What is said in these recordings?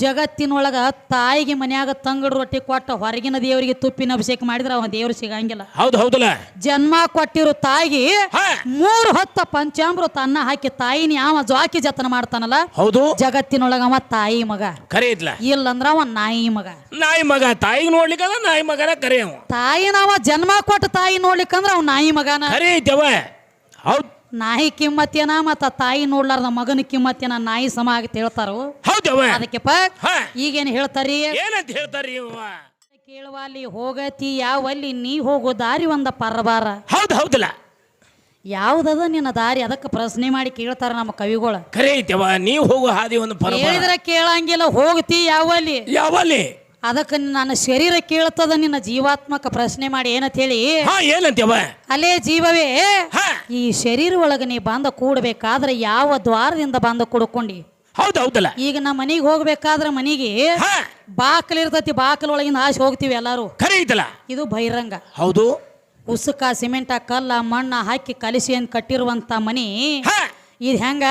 ಜಗತ್ತಿನೊಳಗ ತಾಯಿಗೆ ಮನ್ಯಾಗ ತಂಗಡ ರೊಟ್ಟಿ ಕೊಟ್ಟ ಹೊರಗಿನ ದೇವರಿಗೆ ತುಪ್ಪಿನ ಅಭಿಷೇಕ ಮಾಡಿದ್ರೆ ಅವ ದೇವ್ರು ಸಿಗಂಗಿಲ್ಲ. ಹೌದು ಹೌದಲ್ಲ? ಜನ್ಮ ಕೊಟ್ಟಿರೋ ತಾಯಿಗೆ ಮೂರು ಹೊತ್ತ ಪಂಚಾಮೃತ ಅನ್ನ ಹಾಕಿ ತಾಯಿನ ಯಾವ ಜಾಕಿ ಜತನ ಮಾಡ್ತಾನಲ್ಲ? ಹೌದು. ಜಗತ್ತಿನೊಳಗ ಅವ ತಾಯಿ ಮಗ. ಕರೆ ಇಲ್ಲ ಇಲ್ಲಂದ್ರ ಅವ ನಾಯಿ ಮಗ. ನಾಯಿ ಮಗ ತಾಯಿಗೆ ನೋಡ್ಲಿಕ್ಕದ ನಾಯಿ ಮಗನ ಕರೆ ಅವ. ತಾಯಿನ ಅವ ಜನ್ಮ ಕೊಟ್ಟ ತಾಯಿ ನೋಡ್ಲಿಕ್ಕಂದ್ರ ಅವ ನಾಯಿ ಮಗನ. ಕರೆ ಐತವ ಹೌದ್. ನಾಯಿ ಕಿಮ್ಮತ್ತೇನ ಮತ್ತ ತಾಯಿ ನೋಡ್ಲಾರ್ದ ಮಗನ ಕಿಮ್ಮತ್ತೇನ ನಾಯಿ ಸಮ ಆಗಿ ಹೇಳ್ತಾರ? ಹೌದವ ಅದಕ್ಕೆಪ್ಪ ಹಾ. ಈಗೇನ್ ಹೇಳ್ತಾರಿ? ಏನಂತ ಹೇಳ್ತಾರಿ ಅಲ್ಲಿ ಕೇಳುವಲ್ಲಿ ಹೋಗತಿ ಯಾವಲ್ಲಿ ನೀ ಹೋಗೋ ದಾರಿ ಒಂದ ಪರಬಾರ. ಹೌದು ಹೌದಲ್ಲ. ಯಾವ್ದದ ನಿನ್ನ ದಾರಿ? ಅದಕ್ಕೆ ಪ್ರಶ್ನೆ ಮಾಡಿ ಕೇಳ್ತಾರ ನಮ್ಮ ಕವಿಗಳು. ಕರೆ ಐತವ ನೀವು ಹೋಗೋ ಹಾದಿ ಒಂದು ಪರಮ ಹೇಳಿದ್ರೆ ಕೇಳಂಗಿಲ್ಲ ಹೋಗ್ತಿ ಯಾವಲ್ಲಿ? ಯಾವಲ್ಲಿ? ಅದಕ್ಕೆ ನನ್ನ ಶರೀರ ಕೇಳ್ತದ ನಿನ್ನ ಜೀವಾತ್ಮಕ ಪ್ರಶ್ನೆ ಮಾಡಿ ಏನಂತ ಹೇಳಿ ಹಾ ಏನಂತವ ಅಲ್ಲೇ ಜೀವವೇ ಈ ಶರೀರ ಒಳಗೆ ನೀ ಬಂದ ಕೂಡಬೇಕಾದ್ರೆ ಯಾವ ದ್ವಾರದಿಂದ ಬಂದ ಕುಡ್ಕೊಂಡಿ? ಹೌದು ಹೌದಲ್ಲ. ಈಗ ನಮ್ಮ ಮನೆಗೆ ಹೋಗ್ಬೇಕಾದ್ರೆ ಮನೆಗೆ ಬಾಕಲ್ ಇರ್ತತಿ ಬಾಕಲ್ ಒಳಗಿಂದ ಆಸೆ ಹೋಗ್ತೀವಿ ಎಲ್ಲಾರು. ಕರೀತಲ್ಲ ಐತಲ್ಲ. ಇದು ಬಹಿರಂಗ. ಹೌದು. ಉಸುಕ ಸಿಮೆಂಟ ಕಲ್ಲ ಮಣ್ಣ ಹಾಕಿ ಕಲಿಸಿ ಅಂತ ಕಟ್ಟಿರುವಂತ ಮನಿ. ಇದು ಹೆಂಗ?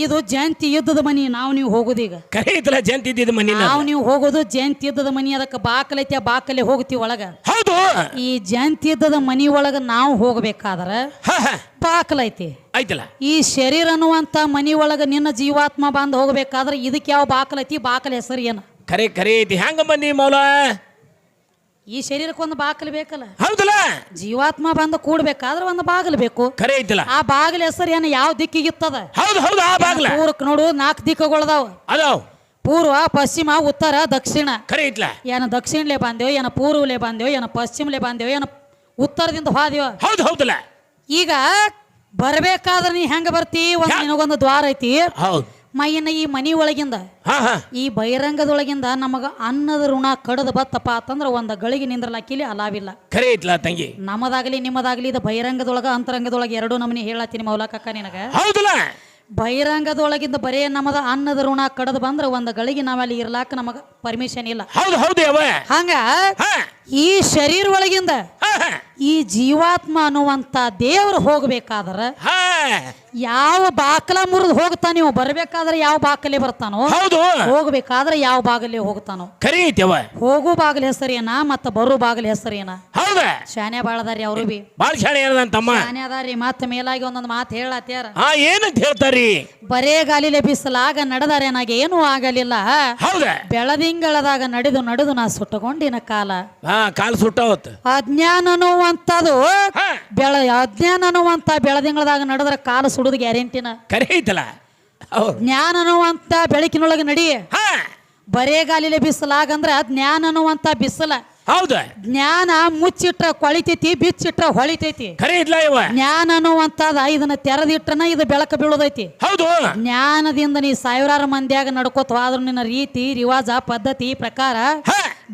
ಇದು ಜಯಂತಿ ಯುದ್ಧದ ಮನಿ ನಾವು ನೀವು ಹೋಗುದೀಗ ಕರೆ ಐತಲ್ಲ ಜಂತ ಇದ್ದಿದ ಮನಿ ನಾವು ನೀವು ಹೋಗೋದು ಜಯಂತಿ ಯುದ್ಧದ ಮನಿ ಅದಕ್ಕೆ ಬಾಕಲೈತಿ ಆ ಬಾಕಲೆ ಹೋಗ್ತೀವಿ ಒಳಗ. ಹೌದು. ಈ ಜಯಂತಿ ಯುದ್ಧದ ಮನಿ ಒಳಗ ನಾವು ಹೋಗ್ಬೇಕಾದ್ರ ಹಾ ಐತಿ. ಬಾಕಲೈತಿ ಐತಲ್ಲ? ಈ ಶರೀರ ಅನ್ನುವಂತ ಮನಿ ಒಳಗ ನಿನ್ನ ಜೀವಾತ್ಮ ಬಂದು ಹೋಗ್ಬೇಕಾದ್ರೆ ಇದಕ್ಕೆ ಯಾವ ಬಾಕಲೈತಿ ಬಾಕಲ ಹೆಸರು ಏನು? ಕರೆ ಕರೆ ಐತಿ. ಹೆಂಗ ಬಂದಿ ಮೌಲ? ಈ ಶರೀರಕ್ಕೆ ಒಂದು ಬಾಗಿಲು ಬೇಕಲ್ಲ? ಹೌದಲ್ಲ? ಜೀವಾತ್ಮ ಬಂದು ಕೂಡ್ಬೇಕಾದ್ರೆ ಒಂದು ಬಾಗಿಲು ಬೇಕು. ಕರೆ ಐತಲ್ಲ? ಆ ಬಾಗಿಲು ಹೆಸರು ಏನು? ಯಾವ ದಿಕ್ಕಿಗಿತ್ತದ ಹೌದು ಹೌದು ಆ ಬಾಗಿಲು. ಊರಕ್ಕೆ ನೋಡು ನಾಲ್ಕು ದಿಕ್ಕುಗಳದಾವ. ಅದಾವ ಪೂರ್ವ ಪಶ್ಚಿಮ ಉತ್ತರ ದಕ್ಷಿಣ. ಕರೆ ಐತ್ಲ? ಏನ ದಕ್ಷಿಣಲೆ ಬಂದೇವು ಏನ ಪೂರ್ವಲೆ ಬಂದೇವು ಏನ ಪಶ್ಚಿಮಲೆ ಬಂದೇವು ಏನ ಉತ್ತರದಿಂದ ಹೋದೇವ ಹೌದು ಹೌದಲ್ಲ. ಈಗ ಬರ್ಬೇಕಾದ್ರೆ ನೀ ಹೆಂಗ ಬರ್ತಿ? ಒಂದು ನಿನಗೊಂದು ದ್ವಾರ ಐತಿ. ಹೌದು. ಮೈಯನ್ನ ಈ ಮನಿ ಒಳಗಿಂದ ಹಾ ಹಾ. ಈ ಬಹಿರಂಗದೊಳಗಿಂದ ನಮಗ ಅನ್ನದ ಋಣ ಕಡದ ಬತ್ತಪ್ಪ ಅಂತಂದ್ರ ಒಂದ ಗಳಿಗೆ ನಿಂದ್ರಲಾಕಿಲಿ ಅಲಾವಿಲ್ಲ. ಖರೆ ಐತ್ಲ ತಂಗಿ? ನಮದಾಗ್ಲಿ ನಿಮ್ಮದಾಗಲಿ ಇದು ಬಹಿರಂಗದೊಳಗ ಅಂತರಂಗದೊಳಗ ಎರಡೂ ನಮನಿ ಹೇಳತ್ತೀನಿ ಮೌಲಕಕ್ಕ ನಿನಗ. ಹೌದಲ್ಲ? ಬಹಿರಂಗದೊಳಗಿಂದ ಬರೇ ನಮದ ಅನ್ನದ ಋಣ ಕಡದ ಬಂದ್ರ ಒಂದ ಗಳಿಗೆ ನಾವಲ್ಲಿ ಇರ್ಲಾಕ ನಮಗ ಪರ್ಮಿಷನ್ ಇಲ್ಲ. ಹೌದು ಹೌದು ಯಾವ ಹಂಗ ಈ ಶರೀರ ಒಳಗಿಂದ ಈ ಜೀವಾತ್ಮ ಅನ್ನುವಂತ ದೇವ್ರು ಹೋಗ್ಬೇಕಾದ್ರ ಯಾವ ಬಾಕಲ ಮುರಿದು ಹೋಗ್ತಾನ ನೀವು ಬರ್ಬೇಕಾದ್ರೆ ಯಾವ ಬಾಕಲೆ ಬರ್ತಾನೋ ಹೌದು. ಹೋಗ್ಬೇಕಾದ್ರೆ ಯಾವ ಬಾಗಲೆ ಹೋಗ್ತಾನೋ? ಕರೆ ಹೋಗು ಬಾಗಿಲ ಹೆಸರೇನ ಮತ್ತ ಬರು ಬಾಗಿಲ ಹೆಸರೇನ? ಹೌದ. ಶಾನೆ ಬಾಳದಾರಿ ಅವರು ಬಿ. ಬಾಳ ಶಾಣೆ ತಮ್ಮ. ಶಾನೆ ಅದಾರಿ ಮತ್ತ ಮೇಲಾಗಿ ಒಂದೊಂದು ಮಾತು ಹೇಳತ್ಯಾರ. ಏನು ಏನಂತ ಹೇಳ್ತಾರಿ ಬರೇ ಗಾಲಿಲೆ ಬಿಸಲಾಗ ನಡೆದಾರೆ ನನಗೆ ಏನೂ ಆಗಲಿಲ್ಲ. ಹೌದ. ಬೆಳದಿಂಗಳದಾಗ ನಡೆದು ನಡೆದು ನಾ ಸುಟ್ಟಕೊಂಡಿನ ಕಾಲ. ಕಾಲ ಸುಟ್ಟ ಅಜ್ಞಾನ ಅಜ್ಞಾನ ಅನ್ನುವಂಥದ್ದು ಬೆಳ ಅಜ್ಞಾನ ಅನ್ನುವಂಥ ಬೆಳದಿಂಗಳದಾಗ ನಡೆದ್ರೆ ಕಾಲು ಸುಡೋದು ಗ್ಯಾರಂಟಿನ. ಕರೆ ಐತಲ್ಲ? ಜ್ಞಾನ ಅನ್ನುವಂಥ ಬೆಳಕಿನೊಳಗೆ ನಡಿ. ಬರೇಗಾಲಿಲೆ ಬರೇ ಗಾಲಿಲೆ ಬಿಸಲಾಗಂದ್ರ ಜ್ಞಾನ ಅನ್ನುವಂಥ ಬಿಸಿಲ. ಹೌದ. ಜ್ಞಾನ ಮುಚ್ಚಿಟ್ರ ಕೊಳಿತೈತಿ ಬಿಚ್ಚಿಟ್ರ ಹೊಳಿತೈತಿ. ಜ್ಞಾನ ಅನ್ನುವಂಥದ್ದು ಇದನ್ನ ತೆರೆದಿಟ್ರನ ಇದು ಬೆಳಕು ಬೀಳೋದೈತಿ. ಹೌದು. ಜ್ಞಾನದಿಂದ ನೀ ಸಾವಿರಾರು ಮಂದಿಯಾಗ ನಡ್ಕೋತ ಆದ್ರೂ ನಿನ್ನ ರೀತಿ ರಿವಾಜ ಪದ್ಧತಿ ಪ್ರಕಾರ.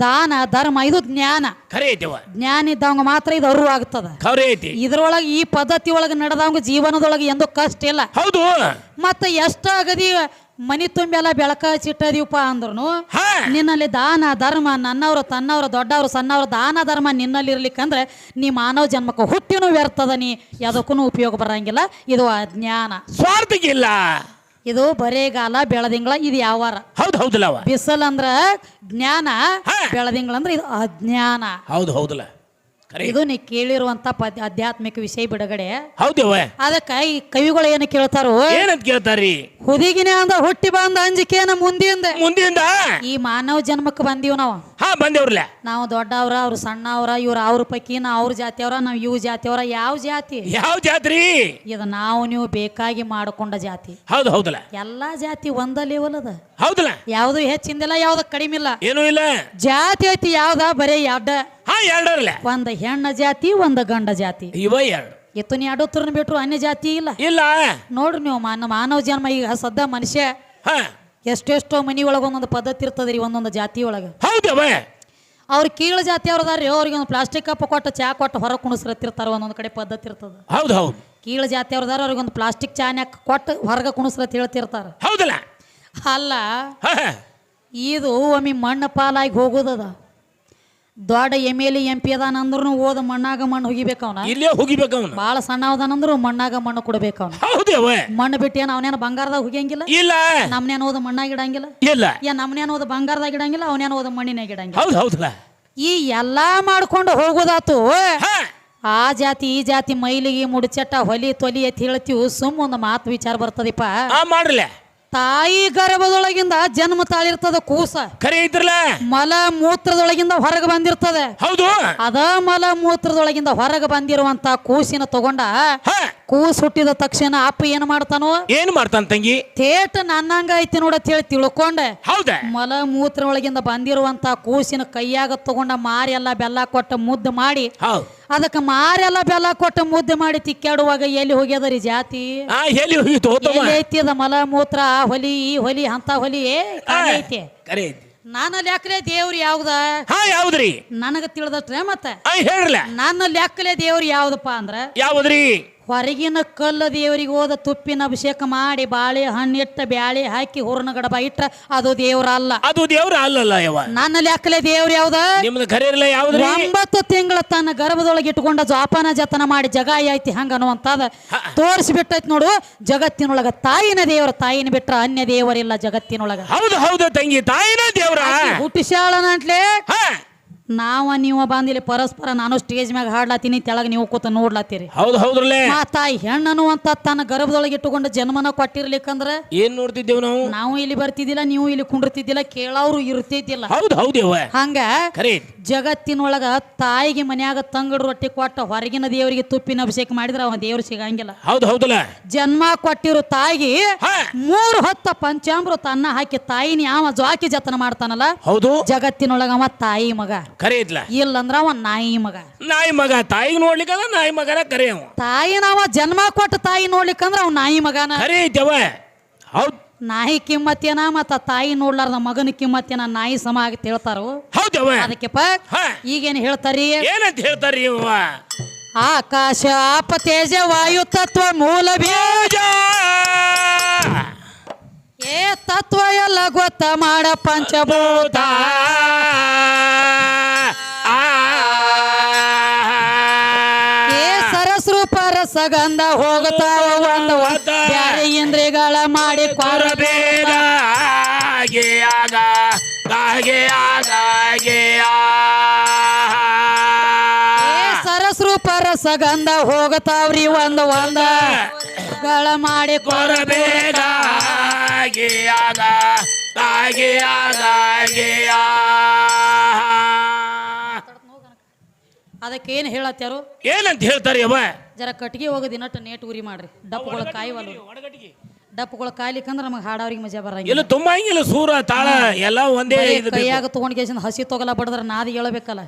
ದಾನ ಧರ್ಮ ಇದು ಜ್ಞಾನ. ಐತಿ ಜ್ಞಾನ ಇದ್ದವಂಗ ಮಾತ್ರ ಇದು ಅರಿವು ಆಗ್ತದ. ಐತಿ ಇದ್ರೊಳಗೆ ಈ ಪದ್ಧತಿ ಒಳಗೆ ನಡೆದವಂಗ ಜೀವನದೊಳಗೆ ಎಂದೂ ಕಷ್ಟ ಇಲ್ಲ. ಹೌದು. ಮತ್ತೆ ಎಷ್ಟ ಅಗದಿ ಮನಿ ತುಂಬೆಲ್ಲ ಬೆಳಕ ಚಿಟ್ಟದೀವಪ್ಪ ಅಂದ್ರೂ ಹಾ. ನಿನ್ನಲ್ಲಿ ದಾನ ಧರ್ಮ ನನ್ನವರು ತನ್ನವರು ದೊಡ್ಡವರು ಸಣ್ಣವರು ದಾನ ಧರ್ಮ ನಿನ್ನಲ್ಲಿ ಇರ್ಲಿಕ್ಕಂದ್ರೆ ನೀ ಮಾನವ ಜನ್ಮಕ್ಕೆ ಹುಟ್ಟಿನೂ ವ್ಯರ್ಥದ ನೀ ಯಾವುದಕ್ಕೂ ಉಪಯೋಗ ಬರಂಗಿಲ್ಲ. ಇದು ಅಜ್ಞಾನ ಸ್ವಾರ್ಥಕ್ಕಿಲ್ಲ ಇದು ಬರೇಗಾಲ ಬೆಳದಿಂಗಳ ಇದು ಯಾವಾರ ಹೌದು ಹೌದಲ್ಲ ಅವ ಬಿಸಲ್ ಅಂದ್ರ ಜ್ಞಾನ ಬೆಳದಿಂಗಳಂದ್ರ ಬೆಳದಿಂಗಳ ಅಂದ್ರೆ ಇದು ಅಜ್ಞಾನ. ಹೌದು ಹೌದಲ್ಲ ಇದು ನೀ ಕೇಳಿರುವಂತ ಪದ್ಯ ಆಧ್ಯಾತ್ಮಿಕ ವಿಷಯ ಬಿಡುಗಡೆ. ಹೌದವ ಅದಕ್ಕ ಈ ಕವಿಗಳು ಏನು ಕೇಳ್ತಾರೋ? ಏನಂತ ಕೇಳ್ತಾರಿ ಹುದಿಗಿನೇ ಅಂದ ಹುಟ್ಟಿ ಬಂದ ಅಂಜಿಕೇನ ಮುಂದಿಂದ. ಮುಂದಿಂದ? ಈ ಮಾನವ ಜನ್ಮಕ್ಕೆ ಬಂದಿವ್ ನಾವು. ಹಾ ಬಂದೇವ್ರಲ್ಲ. ನಾವು ದೊಡ್ಡವ್ರ ಅವ್ರು ಸಣ್ಣವ್ರ ಇವ್ರ ಅವ್ರ ಪೈಕಿ ನಾವು ಅವ್ರ ಜಾತಿಯವ್ರ ನಾವು ಇವ್ ಜಾತಿಯವ್ರ ಯಾವ ಜಾತಿ? ಯಾವ ಜಾತ್ರಿ? ಇದು ನಾವು ನೀವು ಬೇಕಾಗಿ ಮಾಡಿಕೊಂಡ ಜಾತಿ. ಹೌದು ಹೌದಲ್ಲ. ಎಲ್ಲಾ ಜಾತಿ ಒಂದ ಲೆವೆಲ್ ಅದ. ಹೌದಲ್ಲ. ಯಾವ್ದು ಹೆಚ್ಚಿಂದಿಲ್ಲ ಯಾವ್ದು ಕಡಿಮೆ ಇಲ್ಲ ಏನೂ ಇಲ್ಲ. ಜಾತಿ ಐತಿ ಯಾವ್ದ ಬರೇ ಎರಡ ಹಾ ಒಂದ್ ಹೆಣ್ಣ ಜಾತಿ ಒಂದ್ ಗಂಡ ಜಾತಿ. ಇವ ಎರಡು. ಇತ್ತು ನೀ ಉತ್ತರನ ಬಿಟ್ರು ಅನ್ಯ ಜಾತಿ ಇಲ್ಲ. ಇಲ್ಲ. ನೋಡ್ರಿ ನೀವು ಮಾನ ಮಾನವ ಜನ್ಮ ಈಗ ಸದ್ದ ಮನುಷ್ಯ ಹಾ. ಎಷ್ಟೆಷ್ಟೋ ಮನಿ ಒಳಗ ಒಂದೊಂದು ಪದ್ಧತಿ ಇರ್ತದ್ರಿ ಒಂದೊಂದು ಜಾತಿ ಒಳಗ. ಹೌದವ ಅವ್ರ ಕೀಳು ಜಾತಿ ಅವ್ರದಾರ್ರಿ ಅವ್ರಿಗೆ ಒಂದು ಪ್ಲಾಸ್ಟಿಕ್ ಕಪ್ ಕೊಟ್ಟು ಚಾ ಕೊಟ್ಟು ಹೊರ ಕುಣಿಸ್ರತಿರ್ತಾರ ಒಂದೊಂದು ಕಡೆ ಪದ್ಧತಿ ಇರ್ತದ. ಹೌದು ಹೌದು. ಕೀಳು ಜಾತಿ ಅವ್ರದಾರ ಅವ್ರಿಗೆ ಒಂದು ಪ್ಲಾಸ್ಟಿಕ್ ಚಾನ್ಯಾಕ ಕೊಟ್ಟು ಹೊರಗೆ ಕುಣಿಸ್ರತ್ ಹೇಳ್ತಿರ್ತಾರ. ಹೌದಲ್ಲ. ಅಲ್ಲ ಹಾ. ಇದು ಒಮ್ಮೆ ಮಣ್ಣು ಪಾಲಾಗಿ ಹೋಗೋದದ. ದೊಡ್ಡ ಎಂ ಎಲ್ ಎಂ ಪಿ ಅದಾನ ಅಂದ್ರೂ ಓದ ಮಣ್ಣಾಗ ಮಣ್ಣು ಹುಗಿಬೇಕು ಅವನ. ಇಲ್ಲೇ ಹೋಗಿಬೇಕು ಅವನು. ಬಾಳ ಸಣ್ಣ ಅದಾನಂದ್ರು ಮಣ್ಣಾಗ ಮಣ್ಣು ಕೊಡಬೇಕು ಅವನ. ಹೌದೇವ ಮಣ್ಣು ಬಿಟ್ಟು ಏನ್ ಅವನೇನು ಬಂಗಾರದಾಗ ಹುಗಿಯಂಗಿಲ್ಲ? ಇಲ್ಲ. ನಮ್ನೇನ ಓದ ಮಣ್ಣಾಗ ಇಡಂಗಿಲ್ಲ? ಇಲ್ಲ. ಏ ನಮ್ನೇನ ಓದ ಬಂಗಾರದಾಗ ಇಡಂಗಿಲ್ಲ ಅವನೇನ ಓದ ಮಣ್ಣಿನಾಗ ಇಡಂಗಿಲ್ಲ. ಹೌದು ಹೌದಲ್ಲ ಈ ಎಲ್ಲಾ ಮಾಡ್ಕೊಂಡು ಹೋಗೋದಾತು ಆ ಜಾತಿ ಈ ಜಾತಿ ಮೈಲಿಗೆ ಮುಡಿಚಟ್ಟ ಹೊಲಿ ತೊಲಿ ಎತ್ತಿ ಹೇಳ್ತೀವಿ ಸುಮ್ಮ ಒಂದು ಮಾತು ವಿಚಾರ ಬರ್ತದಿಪ್ಪ ಮಾಡ್ರಲ್ಲ ತಾಯಿ ಗರ್ಭದೊಳಗಿಂದ ಜನ್ಮ ತಾಳಿರ್ತದ ಕೂಸ. ಕರೆ ಇದ್ರಲ್ಲ? ಮಲ ಮೂತ್ರದೊಳಗಿಂದ ಹೊರಗೆ ಬಂದಿರ್ತದೆ. ಹೌದು. ಅದ ಮಲ ಮೂತ್ರದೊಳಗಿಂದ ಹೊರಗೆ ಬಂದಿರುವಂತ ಕೂಸಿನ ತಗೊಂಡ ಕೂಸ್ ಹುಟ್ಟಿದ ತಕ್ಷಣ ಅಪ್ಪ ಏನ್ ಮಾಡ್ತಾನೋ? ಏನ್ ಮಾಡ್ತಾನ ತಂಗಿ? ತೇಟ ನನ್ನಂಗ ಐತಿ ನೋಡತ್ ಹೇಳಿ ತಿಳ್ಕೊಂಡೆ. ಹೌದ. ಮಲ ಮೂತ್ರ ಒಳಗಿಂದ ಬಂದಿರುವಂತ ಕೂಸಿನ ಕೈಯಾಗ ತಗೊಂಡ ಮಾರಿ ಎಲ್ಲ ಬೆಲ್ಲ ಕೊಟ್ಟ ಮುದ್ದು ಮಾಡಿ ಹೌದು. ಅದಕ್ಕೆ ಮಾರೆಲ್ಲ ಬೆಲ್ಲ ಕೊಟ್ಟು ಮುದ್ದೆ ಮಾಡಿ ತಿಕ್ಕಾಡುವಾಗ ಎಲ್ಲಿ ಹೋಗ್ಯದರಿ ಜಾತಿ? ಆ ಎಲ್ಲಿ ಹೋಗಿತ್ತು ಹೋತಮ್ಮ ಎಲ್ಲಿ ಐತಿ ಅದ ಮಲ ಮೂತ್ರ ಆ ಹೊಲಿ ಈ ಹೊಲಿ? ಅಂತ ಹೊಲಿ ಕಾಣೆ ಐತಿ. ಖರೆ ಐತಿ. ನನ್ನ ಲೆಕ್ಕಲೆ ದೇವ್ರು ಯಾವ್ದ? ಹಾ ಯಾವ್ದ್ರಿ? ನನಗ ತಿಳಿದಟ್ರೆ ಮತ್ತೆ? ಆ ಹೇಳ್ರಲ್ಲ. ನನ್ನ ಲೆಕ್ಕಲೆ ದೇವ್ರು ಯಾವ್ದಪ್ಪ ಅಂದ್ರ? ಯಾವ್ದ್ರಿ? ಹೊರಗಿನ ಕಲ್ಲ ದೇವರಿಗೆ ಹೋದ ತುಪ್ಪಿನ ಅಭಿಷೇಕ ಮಾಡಿ ಬಾಳೆ ಹಣ್ಣಿಟ್ಟ ಬ್ಯಾಳೆ ಹಾಕಿ ಹೂರ್ನ ಗಡಬ ಇಟ್ಟ ಅದು ದೇವ್ರ ಅಲ್ಲ. ಅದು ದೇವ್ರ ಅಲ್ಲಲ್ಲ ನನ್ನಲ್ಲಿ ನನ್ನ ಲೆಕ್ಕಲೆ ದೇವ್ರು ಯಾವ್ದ? ನಿಮ್ದು ಒಂಬತ್ತು ತಿಂಗಳ ತನ್ನ ಗರ್ಭದೊಳಗೆ ಇಟ್ಕೊಂಡ ಜೋಪಾನ ಜತನ ಮಾಡಿ ಜಗ ಐತಿ ಹಂಗ ಅನ್ನುವಂತಾದ ತೋರಿಸ್ಬಿಟ್ಟೈತಿ ನೋಡು ಜಗತ್ತಿನೊಳಗ ತಾಯಿನ ದೇವ್ರ ತಾಯಿನ ಬಿಟ್ರ ಅನ್ಯ ದೇವರಿಲ್ಲ ಜಗತ್ತಿನೊಳಗ. ಹೌದು ಹೌದು ತಂಗಿ ತಾಯಿನ ದೇವ್ರ. ಹುಟ್ಟಿಸಾಳನಂಟ್ಲೆ ನಾವ ನೀವ ಬಂದಿಲ್ಲಿ ಪರಸ್ಪರ ನಾನು ಸ್ಟೇಜ್ ಮ್ಯಾಗ ಹಾಡ್ಲಾತೀನಿ ತೆಳಗ ನೀವು ಕೂತ ನೋಡ್ಲಾತೀರಿ. ಹೌದು ಹೌದ್ರಲ್ಲೇ? ಆ ತಾಯಿ ಹೆಣ್ಣನು ಅಂತ ತನ್ನ ಗರ್ಭದೊಳಗೆ ಇಟ್ಟುಕೊಂಡು ಜನ್ಮನ ಕೊಟ್ಟಿರ್ಲಿಕ್ಕಂದ್ರ ಏನ್ ನೋಡ್ತಿದ್ದೇವ್ ನಾವು? ನಾವು ಇಲ್ಲಿ ಬರ್ತಿದ್ದಿಲ್ಲ ನೀವು ಇಲ್ಲಿ ಕುಂಡಿರ್ತಿದ್ದಿಲ್ಲ ಕೇಳೋರು ಇರ್ತಿದ್ದಿಲ್ಲ. ಹೌದು ಹೌದು ಯವ್ವ. ಹಂಗ ಖರೆ ಜಗತ್ತಿನೊಳಗ ತಾಯಿಗೆ ಮನ್ಯಾಗ ತಂಗಡ ರೊಟ್ಟಿ ಕೊಟ್ಟ ಹೊರಗಿನ ದೇವರಿಗೆ ತುಪ್ಪಿನ ಅಭಿಷೇಕ ಮಾಡಿದ್ರೆ ಅವ ದೇವ್ರು ಸಿಗಂಗಿಲ್ಲ. ಹೌದು ಹೌದಲ್ಲ? ಜನ್ಮ ಕೊಟ್ಟಿರೋ ತಾಯಿಗೆ ಮೂರು ಹೊತ್ತ ಪಂಚಾಮೃತ ಅನ್ನ ಹಾಕಿ ತಾಯಿನ ಯಾವ ಜಾಕಿ ಜತನ ಮಾಡ್ತಾನಲ್ಲ? ಹೌದು. ಜಗತ್ತಿನೊಳಗ ಅವ ತಾಯಿ ಮಗ. ಖರೆ ಇಲ್ಲ ಇಲ್ಲಂದ್ರ ಅವ ನಾಯಿ ಮಗ. ನಾಯಿ ಮಗ ತಾಯಿಗೆ ನೋಡ್ಲಿಕ್ಕಲ್ಲ ನಾಯಿ ಮಗನ ಕರೆ ಅವ? ತಾಯಿನ ಅವ ಜನ್ಮ ಕೊಟ್ಟ ತಾಯಿ ನೋಡ್ಲಿಕ್ಕಂದ್ರ ಅವ್ ನಾಯಿ ಮಗನ. ಕರೆ ಐತವ ಹೌದ್. ನಾಯಿ ಕಿಮ್ಮತ್ತೇನ ಮತ್ತ ತಾಯಿ ನೋಡ್ಲಾರ್ದ ಮಗನ ಕಿಮ್ಮತ್ತೇನ ನಾಯಿ ಸಮ ಆಗಿ ಹೇಳ್ತಾರು ಹೌದವ ಅದಕ್ಕೆಪ್ಪ ಈಗೇನು ಈಗೇನ್ ಹೇಳ್ತಾರಿ? ಏನಂತ ಹೇಳ್ತಾರಿ ಇವ? ಆಕಾಶ ಆಪ ತೇಜ ವಾಯು ತತ್ವ ಮೂಲ ಬೀಜ. ಏ ತತ್ವ ಎಲ್ಲ ಗೊತ್ತ ಮಾಡ ಪಂಚಭೂತ. ಸರಸ್ರೂಪ ರಸಗಂಧ ಒಂದು ಬ್ಯಾರೆ ಇಂದ್ರಿಗಳ ಮಾಡಿ ಕೊರಬೇಡ ಹಾಗೆ ಆಗ ಹಾಗೆ ಆಗ ಹಾಗೆ ಏ ಸರಸ್ರೂಪ ರಸಗಂಧ ಹೋಗತಾವ್ರಿ ಒಂದ ಒಂದ. ಗಳ ಮಾಡಿ ಕೊರಬೇಡ ಹಾಗೆ ಆಗ ಹಾಗೆ ಆಗ ಹಾಗೆ ಅದಕ್ಕೆ ಏನ್ ಹೇಳತ್ತಾರು ಏನಂತ ಹೇಳ್ತಾರೆ ಯವ್ವ? ಜರ ಕಟ್ಟಿಗೆ ಹೋಗೋ ಇನ್ನಟ್ಟು ನೇಟ್ ಉರಿ ಮಾಡ್ರಿ. ಡಪ್ಪುಗಳ ಕಾಯಿವಲ್ಲ ಡಪ್ಪುಗಳ ಕಾಯ್ಲಿಕ್ಕಂದ್ರ ನಮಗೆ ಹಾಡವ್ರಿಗೆ ಮಜಾ ಬರಂಗಿಲ್ಲ. ಎಲ್ಲ ತುಂಬಾ ಹಿಂಗಿಲ್ಲ ಸೂರ ತಾಳ ಎಲ್ಲ ಒಂದೇ. ಕೈಯಾಗ ತಗೊಂಡ್ ಕೇಸಿಂದ ಹಸಿ ತೊಗಲ ಬಡದ್ರ ನಾದಿ ಹೇಳ್ಬೇಕಲ್ಲ